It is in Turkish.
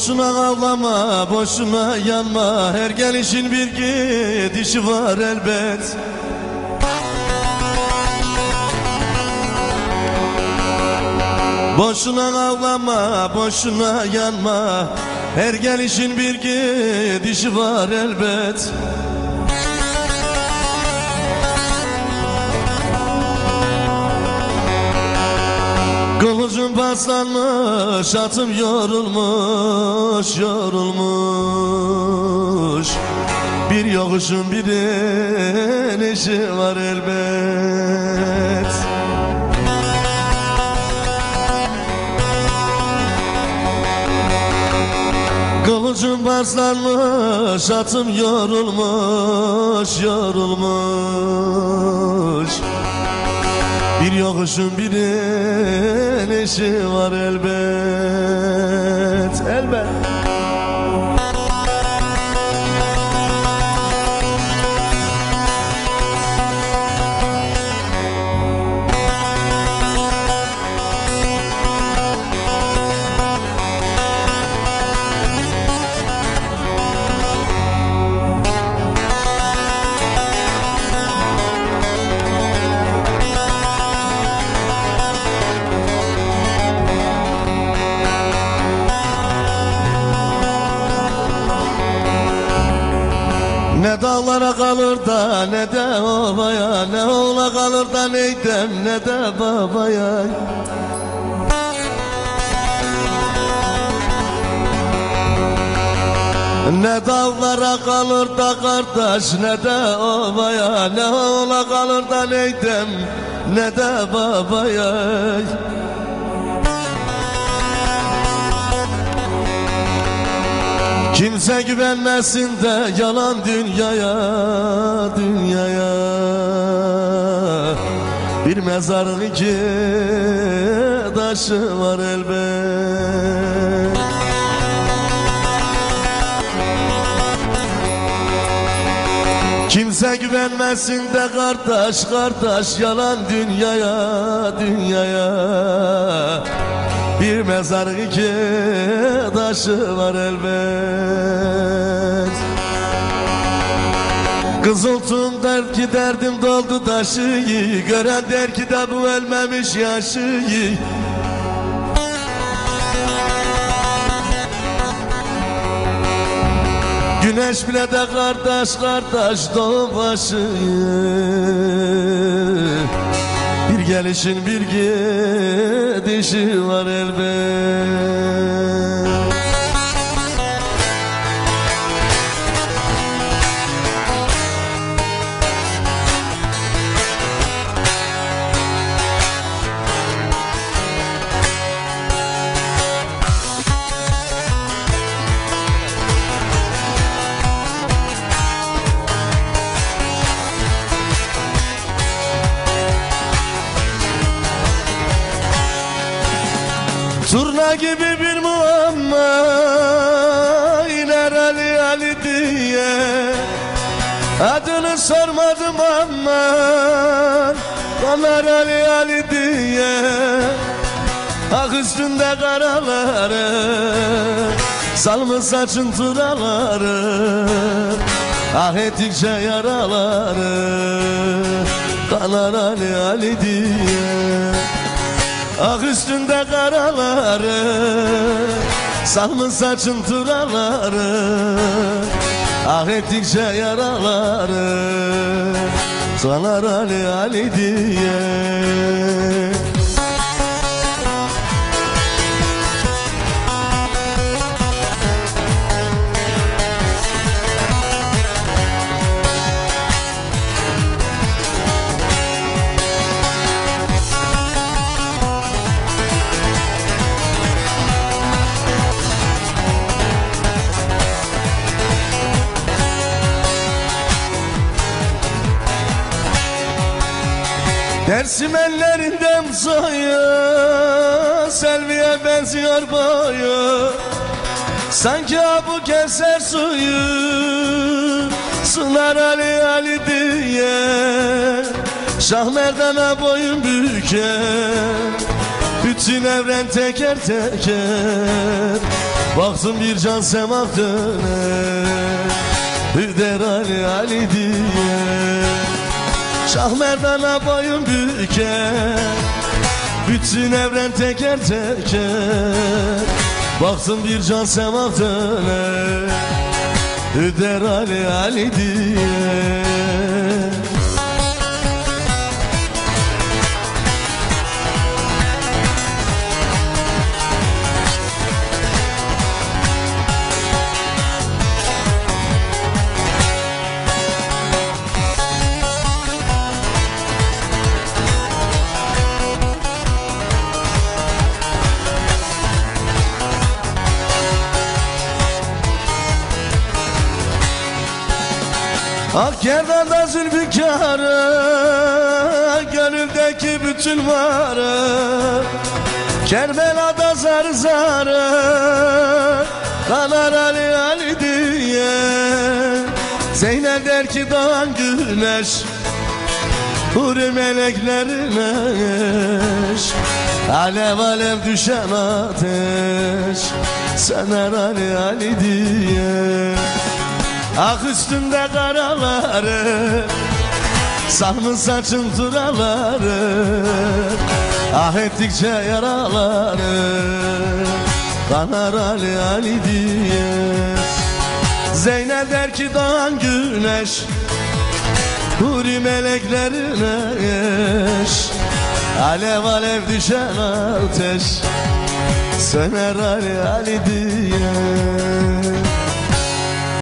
Boşuna ağlama, boşuna yanma. Her gelişin bir gidişi var elbet. Boşuna ağlama, boşuna yanma. Her gelişin bir gidişi var elbet paslanmış, atım yorulmuş, yorulmuş. Bir yokuşun bir inişi var elbet. Kılıcım paslanmış, atım yorulmuş, yorulmuş bir yokuşun bir inişi var elbet Elbet Dağlara kalır da ne de ovaya Ne oğla kalır da neydem ne de babaya. Ne dağlara kalır da kardeş ne de ovaya Ne oğla kalır da neydem ne de babaya Kimse güvenmesin de yalan dünyaya, dünyaya. Bir mezarın iki taşı var elbet. Kimse güvenmesin de kardeş kardeş yalan dünyaya dünyaya Bir mezar iki taşı var elbet. Kızıltım der ki derdim doldu taşı Gören der ki de bu ölmemiş yaşı Güneş bile de kardeş kardeş doğum başı gelişin bir gidişi var elbet Turna gibi bir muamma iner Ali Ali diye. Adını sormadım ama Onlar Ali Ali diye. Ah üstünde karaları Salmış saçın turaları Ah ettikçe yaraları Kanar Ali Ali diye Ah üstünde karaları Salmış saçın turaları Ah ettikçe yaraları Sanar Ali Ali diye Dersim ellerinden soyu Selviye benziyor boyu. Sanki bu keser suyu Sunar Ali Ali diye. Şah Merdan'a boyun büker Bütün evren teker teker. Baksın bir can semak döner Hüder Ali Ali diye Şah Merdan'a boyun büker. Bütün evren teker teker. Baksın bir can semak döner. Hüder Ali Ali diye Ak yerdanda zülfikarı Gönüldeki bütün varı. Kerbela'da zar zarı Kanar Ali Ali diye. Zeynep der ki doğan güneş Huri meleklerine eş. Alev alev düşen ateş Söner Ali Ali diye Ah üstünde karaları Sahmın saçın turaları? Ah ettikçe yaraları Kanar Ali Ali diye. Zeynep der ki doğan güneş Huri meleklerine eş. Alev alev düşen ateş Söner Ali Ali diye